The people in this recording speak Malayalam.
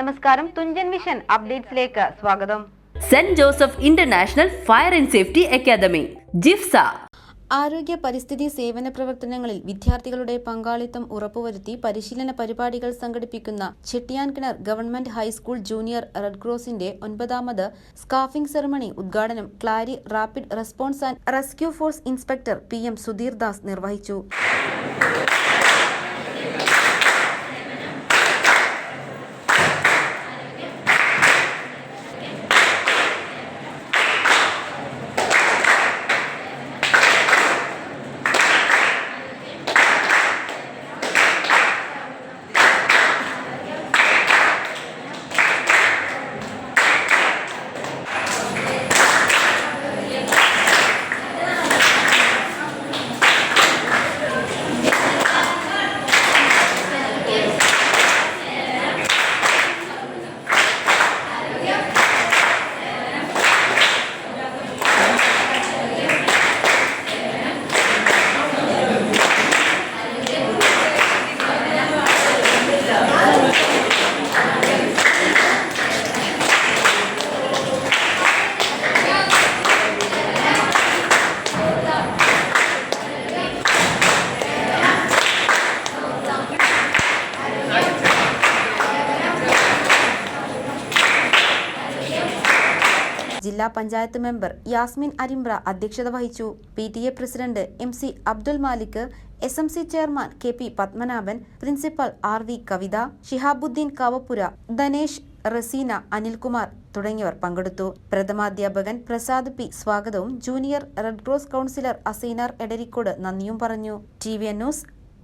നമസ്കാരം. തുഞ്ചൻ വിഷൻ അപ്ഡേറ്റ്സിലേക്ക് സ്വാഗതം. Saint Joseph international fire and safety academy JIFSA. ആരോഗ്യ പരിസ്ഥിതി സേവന പ്രവർത്തനങ്ങളിൽ വിദ്യാർത്ഥികളുടെ പങ്കാളിത്തം ഉറപ്പുവരുത്തി പരിശീലന പരിപാടികൾ സംഘടിപ്പിക്കുന്ന Chettiyankinar government high school junior red ക്രോസിന്റെ ഒൻപതാമത് സ്കാഫിംഗ് സെറമണി ഉദ്ഘാടനം Klari rapid response and rescue force inspector P M Sudheer Das നിർവഹിച്ചു. ജില്ലാ പഞ്ചായത്ത് മെമ്പർ യാസ്മിൻ അരിമ്പ്ര അധ്യക്ഷത വഹിച്ചു. P T A president M C Abdul Malik S M C chairman K P Padmanabhan principal R V Kavitha Shihabuddin Kavappura Dhanesh Raseena Anilkumar തുടങ്ങിയവർ പങ്കെടുത്തു. പ്രഥമാധ്യാപകൻ പ്രസാദ് പി സ്വാഗതവും junior red cross counsellor Aseenar Edarikode നന്ദിയും പറഞ്ഞു. T V news